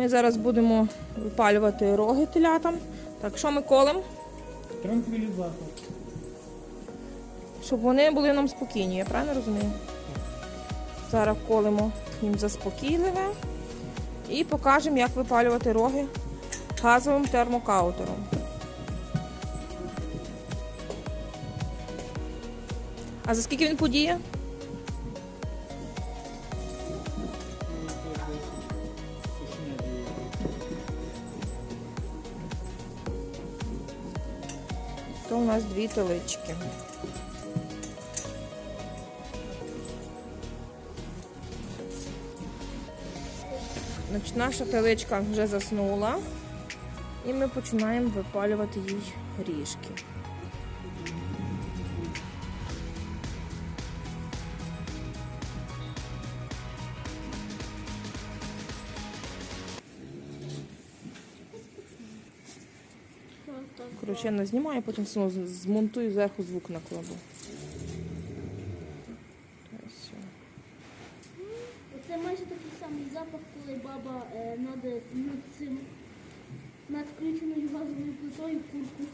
Ми зараз будемо випалювати роги телятам. Так, що ми колем? Транквілізатор. Щоб вони були нам спокійні, я правильно розумію? Зараз колемо їм заспокійливе і покажемо, як випалювати роги газовим термокаутером. А за скільки він подіє? То у нас дві телички. Значить, наша теличка вже заснула, і ми починаємо випалювати їй ріжки. Не знімаю, потім все одно з- змонтую зверху звук накладу. Це майже такий самий запах, коли баба е, над, над цим над включеною газовою плитою курку.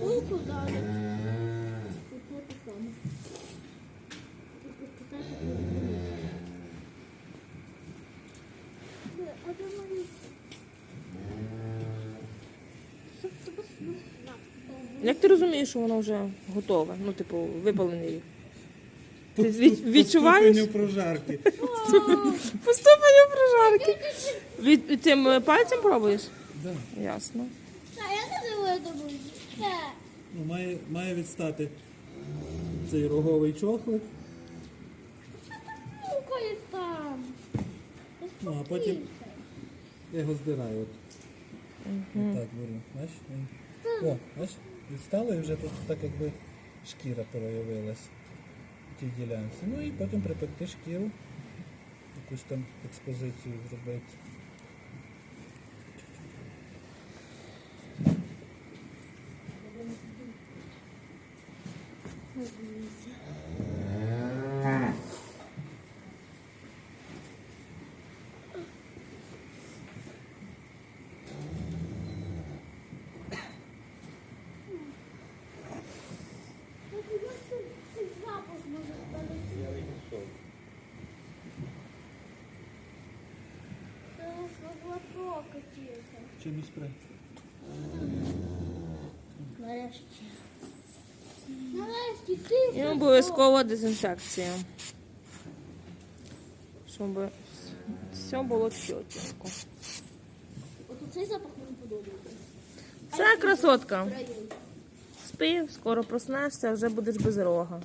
Курку далі. Тут те. Е, Як ти розумієш, що воно вже готове? Ну, типу, випалений? Ти від- відчуваєш? По ступеню прожарки. Поступання прожарки. Від цим е, пальцем пробуєш? Да. Ясно. А я не знаю, думаю. Ну, має, має відстати цей роговий чохлик, Ну, коли там. ну а потім я його здираю. От. Отак беру. Бачиш? Він- О, бачиш? Відстало і вже тут так якби шкіра проявилась в тій ділянці. Ну і потім припекти шкіру, якусь там експозицію зробити. Чимось спрей. Нарешті. Нарешті ти. І обов'язкова дезінфекція. Щоб все було чотенько. От цей запах мені подобається. Це красотка. Спи, скоро проснешся, вже будеш без рога.